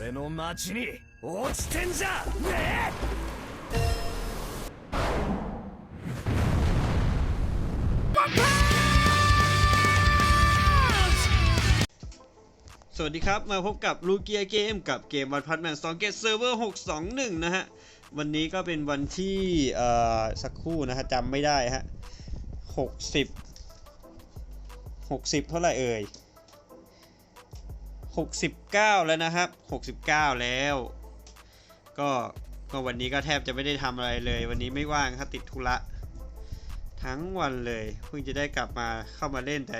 俺の町に落ちてんじゃね สวัสดีครับ มาพบกับลูเกียเกมกับเกมวันพัทแมนสองเกตเซิร์ฟเวอร์621 นะฮะ วันนี้ก็เป็นวันที่เอ่อสักครู่นะฮะจำไม่ได้ฮะ 60 60 เท่าไหร่เอ่ย 69 แล้วนะครับ 69 แล้ว ก็ก็วันนี้ก็แทบจะไม่ได้ทำอะไรเลย วันนี้ไม่ว่างครับติดธุระทั้งวันเลยเพิ่งจะได้กลับมาเข้ามาเล่นแต่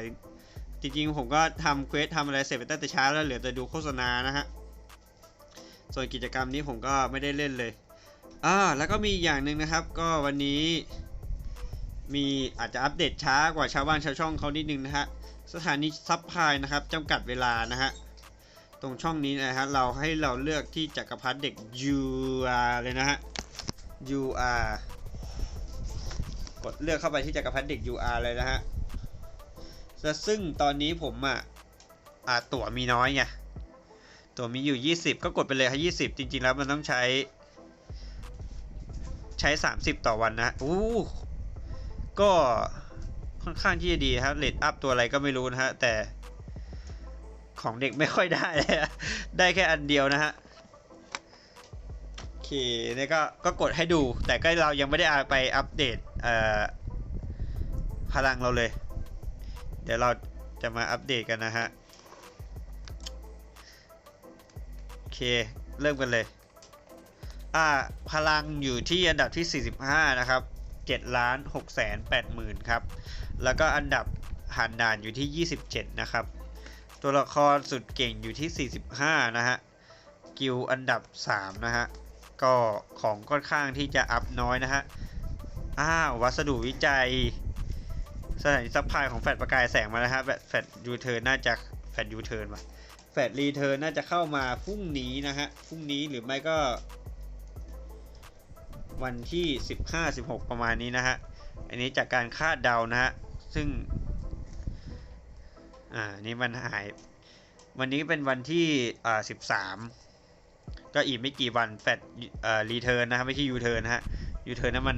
จริงๆผมก็ทำเควสทำอะไรเสร็จไปตั้งแต่เช้าแล้วเหลือแต่ดูโฆษณานะฮะส่วนกิจกรรมนี้ผมก็ไม่ได้เล่นเลยอ่าแล้วก็มีอย่างหนึ่งนะครับ ก็วันนี้มีอาจจะอัปเดตช้ากว่าชาวบ้านชาวช่องเขานิดนึงนะฮะสถานีซับพายนะครับจำกัดเวลานะฮะ ตรงช่องนี้นะฮะเราให้เราเลือกที่จักรพรรดิเด็ก UR เลยนะฮะ UR กดเลือกเข้าไปที่จักรพรรดิเด็ก UR เลยนะฮะซึ่งตอนนี้ผมอะอ่าตั๋วมีน้อยไงตั๋วมีอยู่ 20 ก็กดไปเลยค่ะ20 จริง ๆ แล้วมันต้องใช้ ใช้ 30 ต่อวันนะอู้ก็ค่อนข้างที่จะดีครับเลดอัพตัวอะไรก็ไม่รู้นะฮะแต่ ของเด็กไม่ค่อยได้เลยได้แค่อันเดียวนะฮะโอเคนี่ก็ก็กดให้ดู แต่ก็เรายังไม่ได้อาไปอัปเดตเอ่อพลังเราเลย เดี๋ยวเราจะมาอัปเดตกันนะฮะโอเคเริ่มกันเลยอ่าพลังอยู่ที่อันดับที่ 45 นะครับ7ล้าน6แสน8หมื่นครับ แล้วก็อันดับหันด่านอยู่ที่ 27 นะครับ ตัวละครสุดเก่งอยู่ที่ 45 นะฮะ กิลอันดับ 3 นะฮะ ก็ของค่อนข้างที่จะอัพน้อยนะฮะ อ้าว วัสดุวิจัย สถานีซัพพลายของแฟดประกายแสงมาแล้วฮะ แฟดยูเทิร์นน่าจะแฟดยูเทิร์นว่ะแฟดรีเทิร์นน่าจะเข้ามาพรุ่งนี้นะฮะ พรุ่งนี้หรือไม่ก็ วันที่ 15-16 ประมาณนี้นะฮะ อันนี้จากการคาดเดานะฮะ ซึ่ง อ่านี่มันหาย วันนี้เป็นวันที่อ่า13ก็อีกไม่กี่วันแฟดอ่อรีเทิร์นนะฮะไม่ใช่ยูเทิร์นนะฮะยูเทิร์นนั้นมัน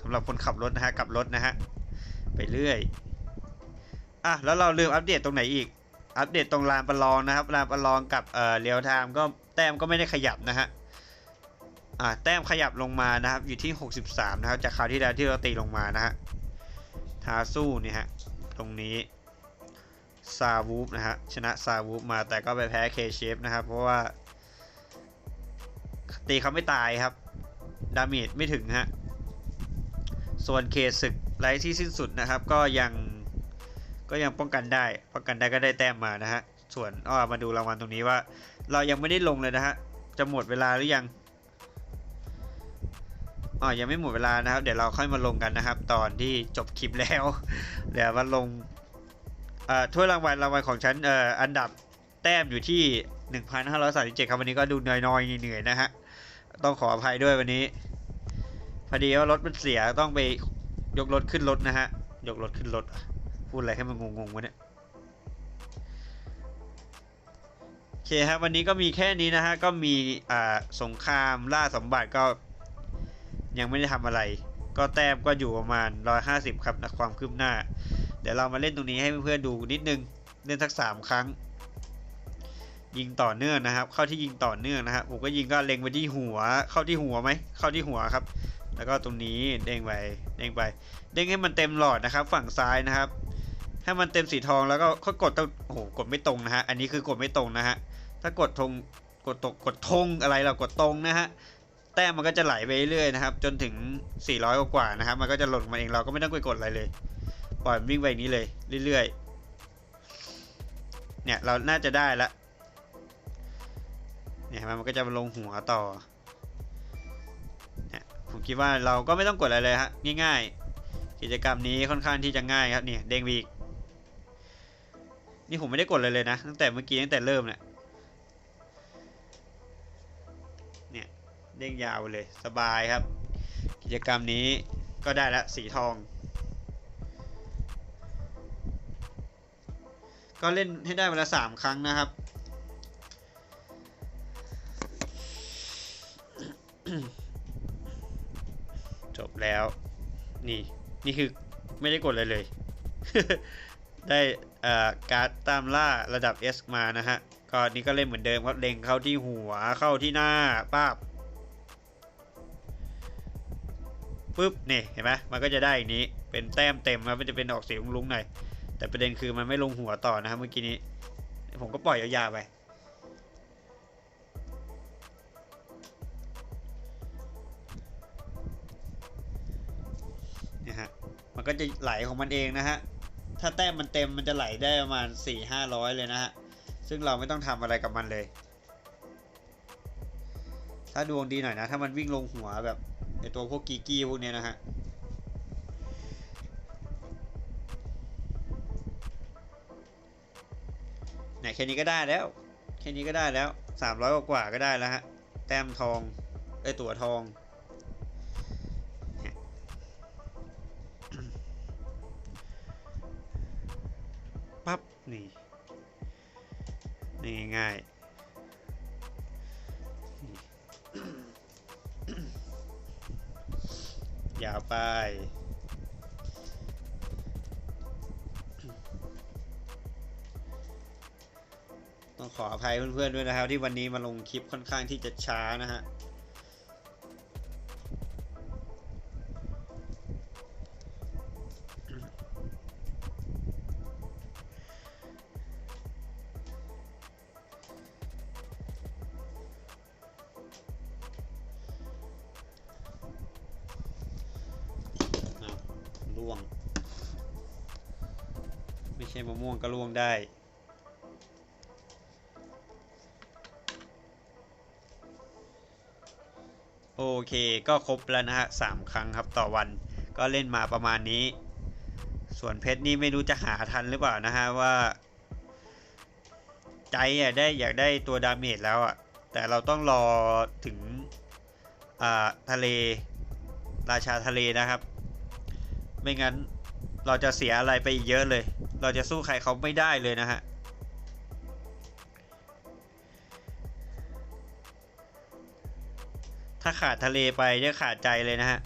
สำหรับคนขับรถนะฮะกับรถนะฮะไปเรื่อยอะแล้วเราลืมอัปเดตตรงไหนอีก อัปเดตตรงลานประลองนะครับลานประลองกับเอ่อเรียวไทม์ก็แต้มก็ไม่ได้ขยับนะฮะอ่าแต้มขยับลงมานะครับอยู่ที่ 63 นะครับจากคราวที่แล้วที่เราตีลงมานะฮะทาสู้เนี่ยฮะตรงนี้ ซาวูฟนะฮะชนะซาวูฟมาแต่ก็ไปแพ้เคเชฟนะครับ เพราะว่า ตีเขาไม่ตายครับ ดาเมจไม่ถึงฮะ ส่วนเคศึกไร้ที่สิ้นสุดนะครับ ก็ยังก็ยังป้องกันได้ป้องกันได้ก็ได้แต้มมานะฮะ ส่วนอ้อมาดูรางวัลตรงนี้ว่า เรายังไม่ได้ลงเลยนะฮะ จะหมดเวลาหรือยังอ๋อยังไม่หมดเวลานะครับ เดี๋ยวเราค่อยมาลงกันนะครับ ตอนที่จบคลิปแล้ว เดี๋ยวมาลง อ่อถ้วยรางวัลรางวัลของฉันเอ่ออันดับแต้มอยู่ที่ 1,537ครับวันนี้ก็ดูน้อยๆเหนื่อยๆนะฮะต้องขออภัยด้วยวันนี้ พอดีว่ารถมันเสียต้องไปยกรถขึ้นรถนะฮะ ยกรถขึ้นรถ พูดอะไรให้มันงงๆวะเนี่ยโอเคครับวันนี้ก็มีแค่นี้นะฮะ ก็มีอ่าสงครามล่าสมบัติก็ ยังไม่ได้ทำอะไร ก็แต้มก็อยู่ประมาณ 150 ครับนะความคืบหน้า เดี๋ยวเรามาเล่นตรงนี้ให้เพื่อนๆดูนิดนึง เล่นสักสามครั้ง ยิงต่อเนื่องนะครับ เข้าที่ยิงต่อเนื่องนะฮะผมก็ยิงก็เล็งไปที่หัว เข้าที่หัวไหม เข้าที่หัวครับ แล้วก็ตรงนี้เด้งไป เด้งไป เด้งให้มันเต็มหลอดนะครับ ฝั่งซ้ายนะครับ ให้มันเต็มสีทองแล้วก็ค่อยกดต้องโอ้โห กดไม่ตรงนะฮะ อันนี้คือกดไม่ตรงนะฮะ ถ้ากดธงกดตก กดธงอะไรเรากดตรงนะฮะแต้มมันก็จะไหลไปเรื่อยๆนะครับ จนถึง 400 กว่าๆนะครับ มันก็จะหล่นมาเองเราก็ไม่ต้องไปกดอะไรเลย ปล่อยวิ่งไปอย่างนี้เลย เรื่อยๆ เนี่ยเราน่าจะได้ละ เนี่ยมันก็จะมาลงหัวต่อ เนี่ยผมคิดว่าเราก็ไม่ต้องกดอะไรเลยฮะ ง่ายๆ กิจกรรมนี้ค่อนข้างที่จะง่ายครับ เนี่ยเด้งวีกนี่ผมไม่ได้กดเลยเลยนะ ตั้งแต่เมื่อกี้ตั้งแต่เริ่มเนี่ยเนี่ยเด้งยาวเลยสบายครับ กิจกรรมนี้ก็ได้ละสีทอง ก็เล่นให้ได้เวลาสามครั้งนะครับ จบแล้ว นี่ นี่คือไม่ได้กดเลยเลย ได้การ์ดตามล่าระดับ S มานะฮะก็นี่ก็เล่นเหมือนเดิมครับเล็งเข้าที่หัวเข้าที่หน้าป้าบปุ๊บนี่เห็นไหมมันก็จะได้อย่างนี้เป็นแต้มเต็มครับมันจะเป็นออกเสียงลุงๆหน่อย แต่ประเด็นคือมันไม่ลงหัวต่อนะครับเมื่อกี้นี้ ผมก็ปล่อยยาวๆไปนี่ยฮะ มันก็จะไหลของมันเองนะฮะ ถ้าแต้มมันเต็มมันจะไหลได้ประมาณ4ี่ห้าร้อยเลยนะฮะ ซึ่งเราไม่ต้องทำอะไรกับมันเลย ถ้าดวงดีหน่อยนะ ถ้ามันวิ่งลงหัวแบบไอตัวพวกกีกี้พวกเนี้ยนะฮะ เนี่ยแค่นี้ก็ได้แล้ว แค่นี้ก็ได้แล้ว300กว่าก็ได้แล้วฮะ แต้มทองไอตั๋วทอง ปั๊บ นี่ นี่ง่ายยาวไป ขออภัยเพื่อนๆด้วยนะครับ ที่วันนี้มาลงคลิปค่อนข้างที่จะช้านะฮะล่วง ไม่ใช่มะม่วงก็ล่วงได้ โอเคก็ครบแล้วนะฮะสามครั้งครับต่อวันก็เล่นมาประมาณนี้ ส่วนเพชรนี่ไม่รู้จะหาทันหรือเปล่านะฮะว่า ใจอะได้อยากได้ตัวดาเมจแล้วอะแต่เราต้องรอถึงทะเลราชาทะเลนะครับ ไม่งั้นเราจะเสียอะไรไปอีกเยอะเลย เราจะสู้ใครเขาไม่ได้เลยนะฮะาขาดทะเลไปจะขาดใจเลยนะฮะ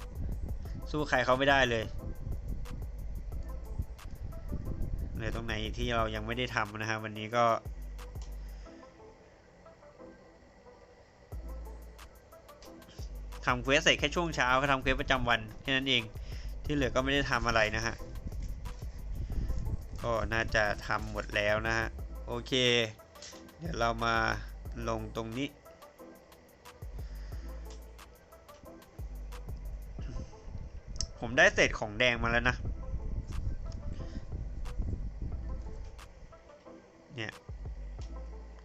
สู้ใครเขาไม่ได้เลยเหลือตรงไหนที่เรายังไม่ได้ทำนะฮะวันนี้ก็ทำเควสเสร็จแค่ช่วงเช้าก็ทำเควสประจำวันแค่นั้นเอง ที่เหลือก็ไม่ได้ทำอะไรนะฮะ ก็น่าจะทำหมดแล้วนะฮะ โอเค เดี๋ยวเรามาลงตรงนี้ ผมได้เศษของแดงมาแล้วนะ เนี่ย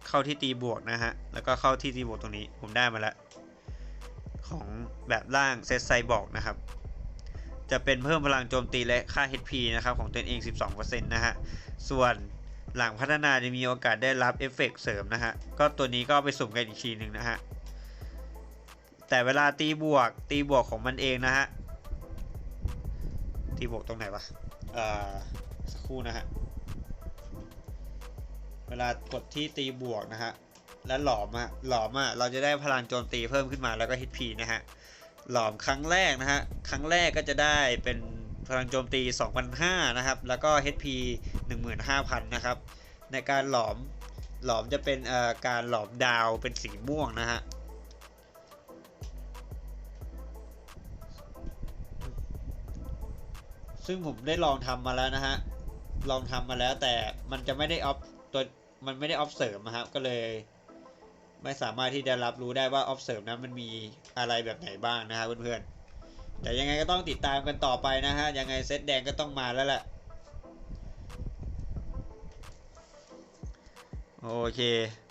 เข้าที่ตีบวกนะฮะ แล้วก็เข้าที่ตีบวกตรงนี้ ผมได้มาแล้ว ของแบบล่างเซตไซบอกนะครับ จะเป็นเพิ่มพลังโจมตีและค่า HP นะครับ ของตัวเอง 12%นะฮะ ส่วนหลังพัฒนาจะมีโอกาสได้รับเอฟเฟกต์เสริมนะฮะ ก็ตัวนี้ก็ไปสุ่มกันอีกทีหนึ่งนะฮะ แต่เวลาตีบวกตีบวกของมันเองนะฮะ ตีบวกตรงไหนวะอ่อสักครู่นะฮะ เวลากดที่ตีบวกนะฮะ และหลอมอะหลอมอะเราจะได้พลังโจมตีเพิ่มขึ้นมาแล้วก็ HP นะฮะ หลอมครั้งแรกนะฮะ ครั้งแรกก็จะได้เป็นพลังโจมตี 2,500 นะครับ แล้วก็ HP 15,000 นะครับ ในการหลอม หลอมจะเป็นการหลอมดาวเป็นสีม่วงนะฮะ ซึ่งผมได้ลองทำมาแล้วนะฮะ ลองทำมาแล้วแต่มันจะไม่ได้ออฟตัวมันไม่ได้ออฟเสริมนะครับ ก็เลย ไม่สามารถที่จะรับรู้ได้ว่าออฟเสริมนั้นมันมีอะไรแบบไหนบ้างนะฮะเพื่อนๆ แต่ยังไงก็ต้องติดตามกันต่อไปนะฮะ ยังไงเซตแดงก็ต้องมาแล้วแหละโอเค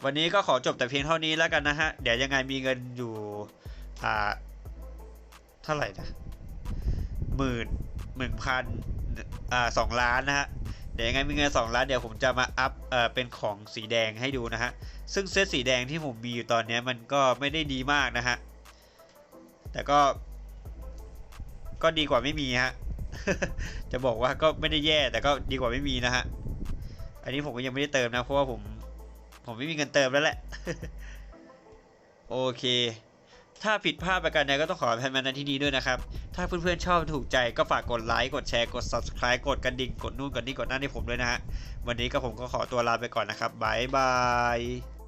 วันนี้ก็ขอจบแต่เพียงเท่านี้แล้วกันนะฮะ เดี๋ยวยังไงมีเงินอยู่ อ่า เท่าไหร่นะหมื่น หมื่นพันอ่าสองล้านนะฮะเดี๋ยวยังไงมีเงินสองล้านเดี๋ยวผมจะมาอัพเอ่อเป็นของสีแดงให้ดูนะฮะซึ่งเซตสีแดงที่ผมมีอยู่ตอนนี้มันก็ไม่ได้ดีมากนะฮะแต่ก็ ก็ดีกว่าไม่มีฮะจะบอกว่าก็ไม่ได้แย่แต่ก็ดีกว่าไม่มีนะฮะอันนี้ผมก็ยังไม่ได้เติมนะเพราะว่าผมผมไม่มีเงินเติมแล้วแหละโอเค ถ้าผิดพลาดประการใดก็ต้องขออภัยมาณที่นี้ด้วยนะครับ ถ้าเพื่อนๆชอบถูกใจก็ฝากกดไลค์กดแชร์กด subscribe กดกระดิ่งกดนู่นกดนี่กดนั่นให้ผมด้วยนะฮะ วันนี้ก็ผมก็ขอตัวลาไปก่อนนะครับบายบาย